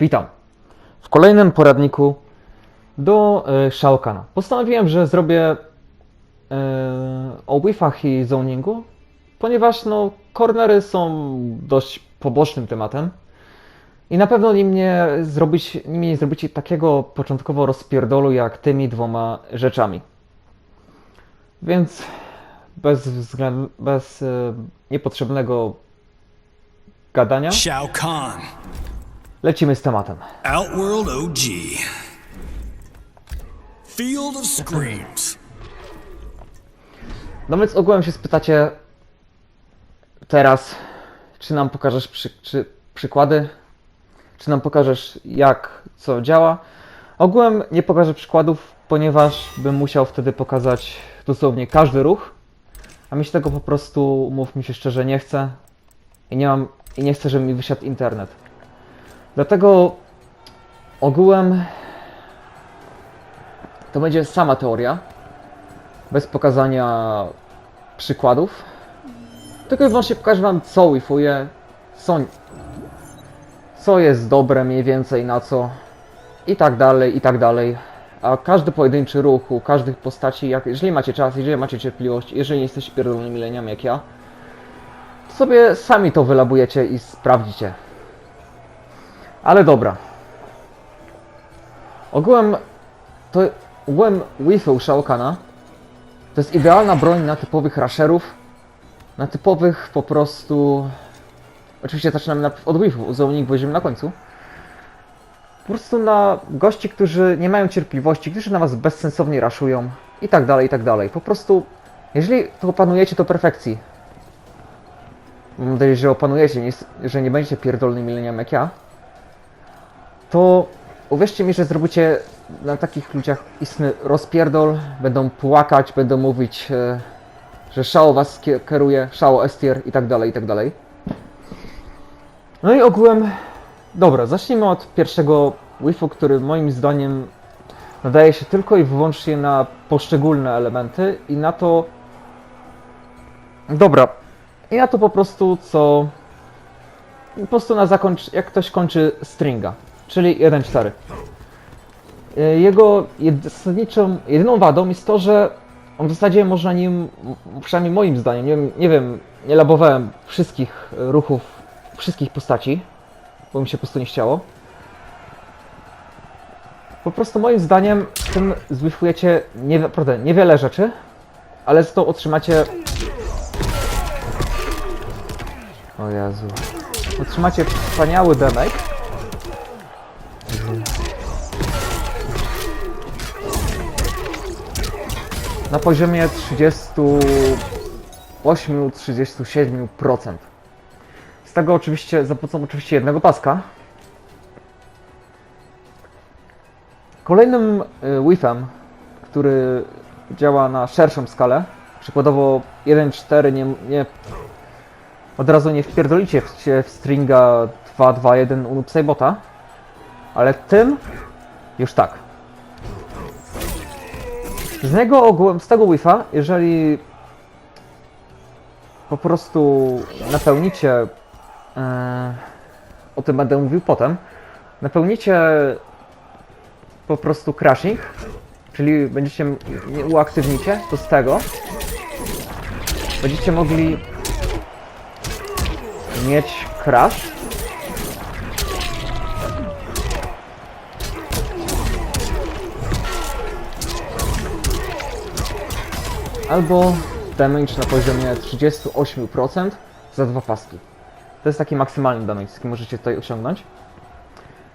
Witam w kolejnym poradniku do e, Shao Kahna. Postanowiłem, że zrobię e, o Wi-Fach i zoningu, ponieważ no, cornery są dość pobocznym tematem i na pewno nim nie, zrobić, nim nie zrobicie takiego początkowo rozpierdolu jak tymi dwoma rzeczami. Więc bez, bez e, niepotrzebnego gadania Shao Kahn, lecimy z tematem. Outworld OG. Field of Screams. No więc ogółem się spytacie teraz, czy nam pokażesz przy, czy, przykłady, czy nam pokażesz jak co działa. Ogółem nie pokażę przykładów, ponieważ bym musiał wtedy pokazać dosłownie każdy ruch, a mi się tego po prostu, mówmy się szczerze, nie chce i nie mam i nie chcę, żeby mi wysiadł internet. Dlatego ogółem to będzie sama teoria, bez pokazania przykładów. Tylko i wyłącznie pokażę Wam, co wifuję, co, co jest dobre mniej więcej, na co i tak dalej, i tak dalej. A każdy pojedynczy ruch u każdych postaci, jak, jeżeli macie czas, jeżeli macie cierpliwość, jeżeli nie jesteście pierdolonymi leniami jak ja, to sobie sami to wylabujecie i sprawdzicie. Ale dobra. Ogółem to ogółem Wi-Fi Shao Kahna to jest idealna broń na typowych rasherów, na typowych po prostu... Oczywiście zaczynamy od Wi-Fi, zoning weźmiemy na końcu. Po prostu na gości, którzy nie mają cierpliwości, którzy na was bezsensownie raszują i tak dalej, i tak dalej. Po prostu, jeżeli to opanujecie do perfekcji, mam nadzieję, że opanujecie, że nie będziecie pierdolnymi leniami jak ja, to uwierzcie mi, że zrobicie na takich ludziach istny rozpierdol, będą płakać, będą mówić, e, że szao was kie- kieruje, szao estier i tak dalej, i tak dalej. No i ogółem, dobra, zacznijmy od pierwszego wifu, który moim zdaniem nadaje się tylko i wyłącznie na poszczególne elementy i na to, dobra, i na to po prostu, co po prostu na zakończ, jak ktoś kończy stringa, czyli 1-4. E, Jego zasadniczą, jedyną wadą jest to, że on w zasadzie można nim, przynajmniej moim zdaniem, nie, nie wiem, nie labowałem wszystkich ruchów, wszystkich postaci, bo mi się po prostu nie chciało. Po prostu moim zdaniem tym zwyfujecie nie, niewiele rzeczy, ale z to otrzymacie... O Jezu. Otrzymacie wspaniały damage. Na poziomie 38-37%. Z tego oczywiście za pomocą oczywiście jednego paska. Kolejnym y, WIF-em, który działa na szerszą skalę, przykładowo 1.4 nie, nie od razu nie wpierdolicie się w stringa 2.2.1 u Nupsybota, ale tym już tak. Z niego ogółem, z tego Wi-Fi, jeżeli po prostu napełnicie, e, o tym będę mówił potem, napełnicie po prostu crashing, czyli będziecie, uaktywnicie, to z tego będziecie mogli mieć crash albo damage na poziomie 38% za dwa paski. To jest taki maksymalny damage, jaki możecie tutaj osiągnąć.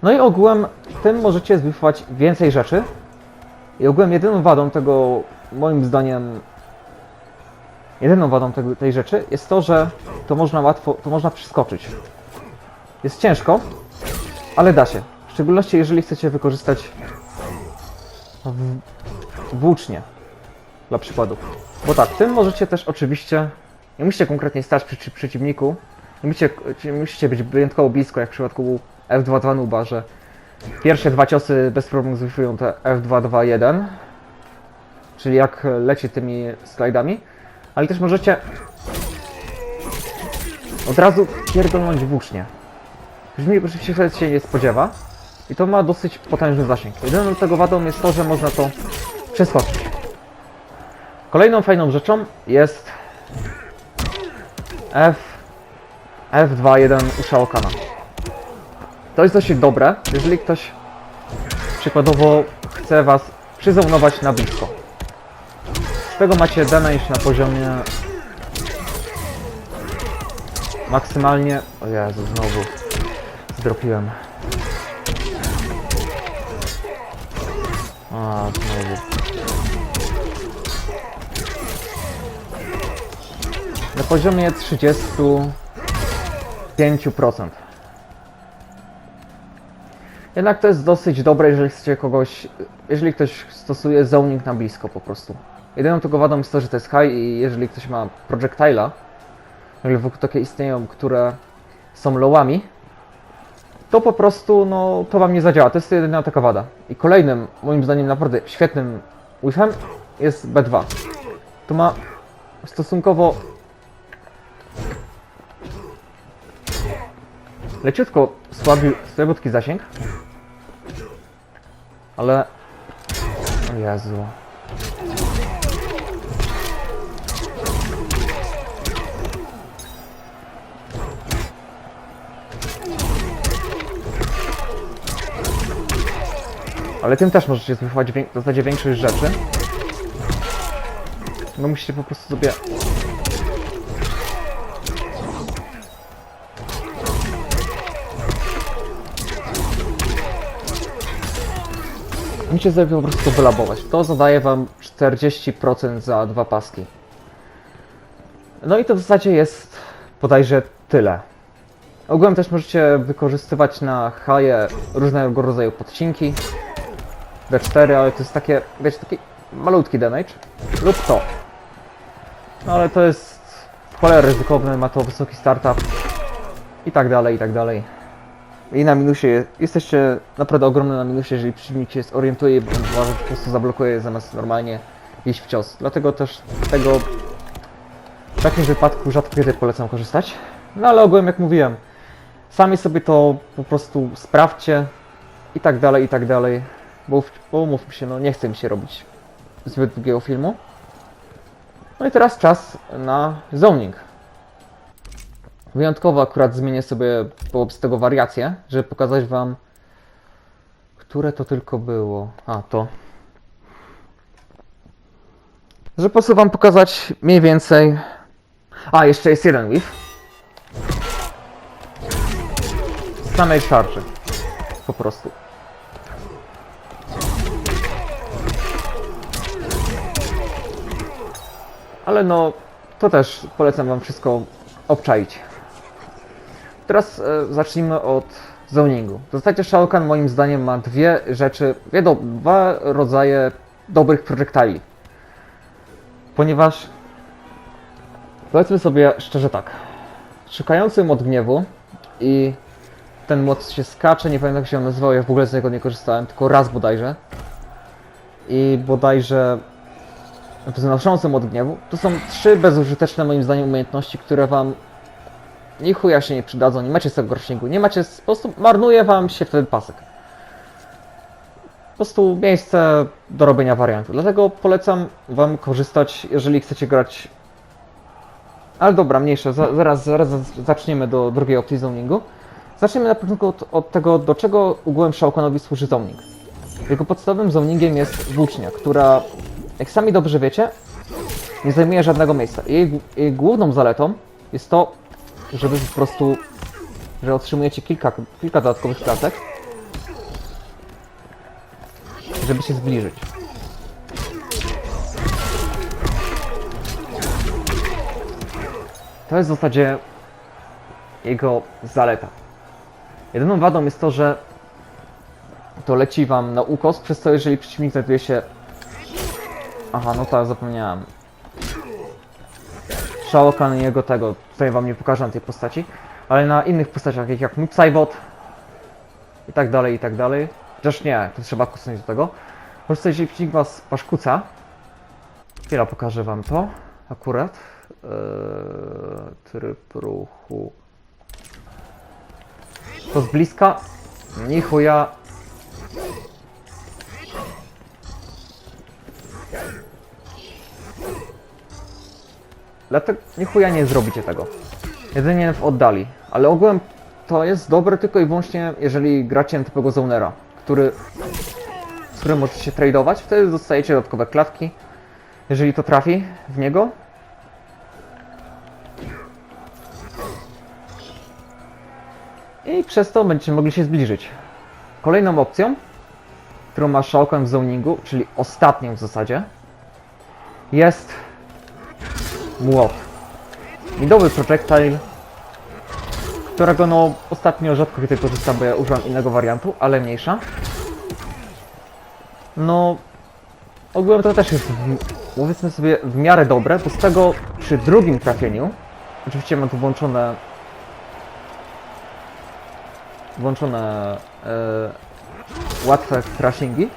No i ogółem tym możecie zbifować więcej rzeczy. I ogółem jedyną wadą tego, moim zdaniem, jedyną wadą tego, tej rzeczy jest to, że to można łatwo, to można przeskoczyć. Jest ciężko, ale da się. W szczególności jeżeli chcecie wykorzystać w, włócznie dla przykładu. Bo tak, tym możecie też oczywiście, nie musicie konkretnie stać przy, przy przeciwniku, nie musicie, nie musicie być wyjątkowo blisko, jak w przypadku F2.2 Nuba, że pierwsze dwa ciosy bez problemu zwifują te F2.2.1, czyli jak leci tymi slajdami, ale też możecie od razu pierdolnąć włócznie. Przeciwnik oczywiście wtedy się nie spodziewa, I to ma dosyć potężny zasięg. Jedyną tego wadą jest to, że można to przeskoczyć. Kolejną fajną rzeczą jest F F2.1 u Shao Kahna. To jest dosyć dobre, jeżeli ktoś przykładowo chce was przyzonować na blisko. Z tego macie damage na poziomie maksymalnie... O Jezu, znowu zdropiłem. A, znowu. Na poziomie 35%. Jednak to jest dosyć dobre, jeżeli chcecie kogoś, jeżeli ktoś stosuje zoning na blisko po prostu. Jedyną tylko wadą jest to, że to jest high i jeżeli ktoś ma projectile'a, jeżeli wokół takie istnieją, które są lowami, to po prostu, no, to wam nie zadziała. To jest jedyna taka wada. I kolejnym, moim zdaniem naprawdę świetnym whiffem jest B2. To ma stosunkowo leciutko słabi, słabiutki zasięg, ale... O Jezu. Ale tym też możecie wię- w zasadzie większość rzeczy. No musicie po prostu sobie... Musicie sobie po prostu wylabować. To zadaje wam 40% za dwa paski. No i to w zasadzie jest bodajże tyle. Ogółem też możecie wykorzystywać na haje różnego rodzaju podcinki. D4, ale to jest takie, wiecie, taki malutki damage. Lub to. No ale to jest w ryzykowne, ma to wysoki startup. I tak dalej, i tak dalej. I na minusie, je- jesteście naprawdę ogromny na minusie, jeżeli przeciwnik się zorientuje może po prostu zablokuje zamiast normalnie iść w cios. Dlatego też tego w takim wypadku rzadko kiedy polecam korzystać. No ale ogółem jak mówiłem, sami sobie to po prostu sprawdźcie i tak dalej, i tak dalej. Bo, bo umówmy się, no nie chce mi się robić zbyt długiego filmu. No i teraz czas na zoning. Wyjątkowo akurat zmienię sobie wobec tego wariację, żeby pokazać wam, które to tylko było. A, to. Że po prostu wam pokazać mniej więcej... A, jeszcze jest jeden whiff. Z samej tarczy. Po prostu. Ale no, to też polecam wam wszystko obczaić. Teraz e, zacznijmy od zoningu. W zasadzie Shao Kahn moim zdaniem ma dwie rzeczy, do, dwa rodzaje dobrych projektali. Ponieważ powiedzmy sobie szczerze tak. Szukający mod gniewu i ten mod się skacze, nie pamiętam jak się on nazywał, ja w ogóle z niego nie korzystałem, tylko raz bodajże. I bodajże wznoszący mod gniewu, to są trzy bezużyteczne moim zdaniem umiejętności, które wam ni chuja się nie przydadzą, nie macie tego rośnięgu, nie macie, po prostu marnuje wam się wtedy pasek. Po prostu miejsce do robienia wariantu. Dlatego polecam wam korzystać, jeżeli chcecie grać... Ale dobra, mniejsze, za, zaraz, zaraz zaczniemy do drugiej opcji zoningu. Zaczniemy na początku od, od tego, do czego ogółem Shao służy zoning. Jego podstawowym zoningiem jest włócznia, która, jak sami dobrze wiecie, nie zajmuje żadnego miejsca. Jej, jej główną zaletą jest to, żeby po prostu, że otrzymujecie kilka, kilka dodatkowych klatek, żeby się zbliżyć. To jest w zasadzie jego zaleta. Jedyną wadą jest to, że to leci wam na ukos, przez to jeżeli przeciwnik znajduje się... Aha, no tak, zapomniałem. Shao i jego tego, tutaj wam nie pokażę na tej postaci, ale na innych postaciach, takich jak Noob i tak dalej, i tak dalej. Chociaż nie, to trzeba kucnąć do tego. Po prostu jeżeli przeciwnik was paszkuca, chwila pokażę wam to, akurat. Eee, tryb ruchu. To z bliska, ni Dlatego nie chuja nie zrobicie tego. Jedynie w oddali. Ale ogółem to jest dobre tylko i wyłącznie, jeżeli gracie na typowego zonera, który, z którym możecie tradeować, wtedy dostajecie dodatkowe klatki, jeżeli to trafi w niego. I przez to będziecie mogli się zbliżyć. Kolejną opcją, którą ma Shao w zoningu, czyli ostatnią w zasadzie, jest młot. Midowy projectile, którego no ostatnio rzadko kiedy korzystam, bo ja używam innego wariantu, ale mniejsza. No, ogółem to też jest, powiedzmy sobie, w miarę dobre, bo z tego przy drugim trafieniu, oczywiście mam tu włączone włączone e, łatwe crashingi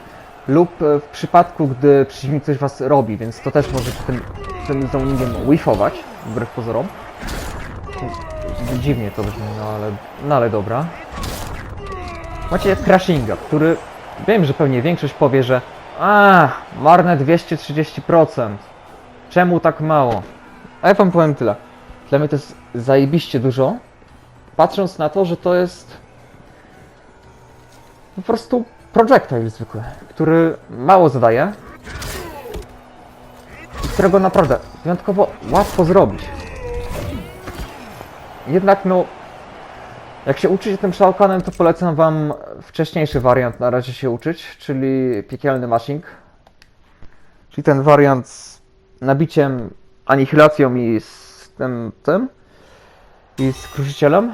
lub e, w przypadku, gdy przeciwnik coś was robi, więc to też możecie tym, tym zoningiem whiffować, wbrew pozorom. Dziwnie to brzmi, no ale, no ale dobra. Macie crashinga, który wiem, że pewnie większość powie, że a, marne 230%. Czemu tak mało? A ja wam powiem tyle. Dla mnie to jest zajebiście dużo, patrząc na to, że to jest po prostu projectile zwykły, który mało zadaje którego naprawdę wyjątkowo łatwo zrobić. Jednak no, jak się uczycie tym szałkanem, to polecam wam wcześniejszy wariant na razie się uczyć, czyli piekielny mashing. Czyli ten wariant z nabiciem, anihilacją i z tym, tym i z kruszycielem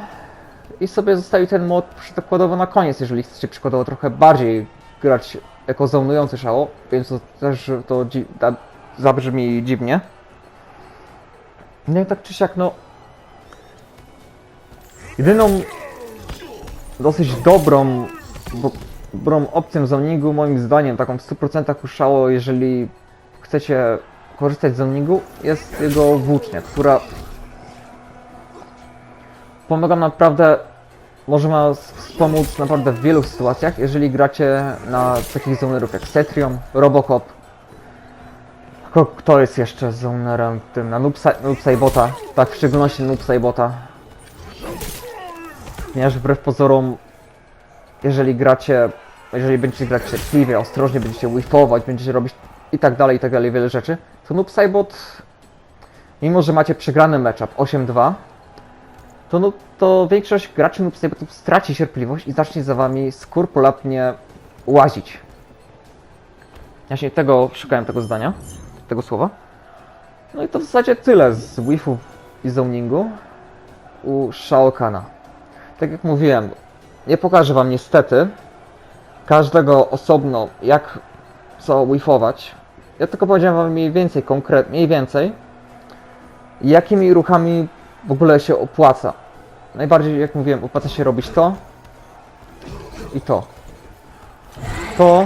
i sobie zostawił ten mod przykładowo na koniec, jeżeli chcecie przykładowo trochę bardziej grać jako zonujący szało, więc to też to dzi- da, zabrzmi dziwnie. No i tak czy siak, no... Jedyną dosyć dobrą, dobrą opcją zoningu, moim zdaniem, taką w 100% uszało, jeżeli chcecie korzystać z zoningu, jest jego włócznia, która pomaga naprawdę, może ma wspomóc naprawdę w wielu sytuacjach, jeżeli gracie na takich zonerów jak Cetrion, Robocop. Kto jest jeszcze zonerem tym? Na Noobsa- Noobsaibota, tak w szczególności Noobsaibota. Ponieważ wbrew pozorom, jeżeli gracie, jeżeli będziecie grać cierpliwie, ostrożnie, będziecie whiffować, będziecie robić i tak dalej, i tak dalej, wiele rzeczy, to Noobsaibot, mimo że macie przegrany matchup 8-2, to, no, to większość graczy lub sobie straci cierpliwość i zacznie za wami skrupulatnie łazić. Właśnie tego szukałem tego zdania, tego słowa. No i to w zasadzie tyle z Wifów i zoningu u Shao Kahna. Tak jak mówiłem, nie pokażę wam niestety każdego osobno jak co wifować. Ja tylko powiedziałem wam mniej więcej konkretnie, mniej więcej jakimi ruchami w ogóle się opłaca. Najbardziej, jak mówiłem, opłaca się robić to i to. To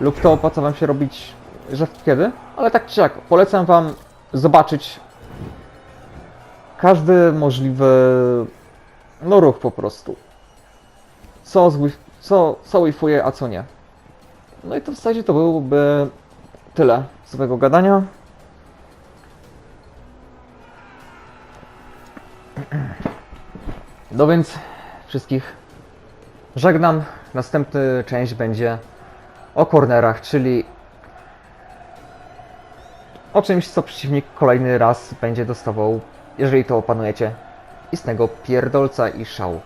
lub to opłaca wam się robić rzadko kiedy, ale tak czy jak, polecam wam zobaczyć każdy możliwy no ruch po prostu. Co, co, co wifuje, a co nie. No i to w zasadzie to byłoby tyle z tego gadania. No więc wszystkich żegnam. Następna część będzie o cornerach, czyli o czymś, co przeciwnik kolejny raz będzie dostawał, jeżeli to opanujecie, istnego pierdolca i szału.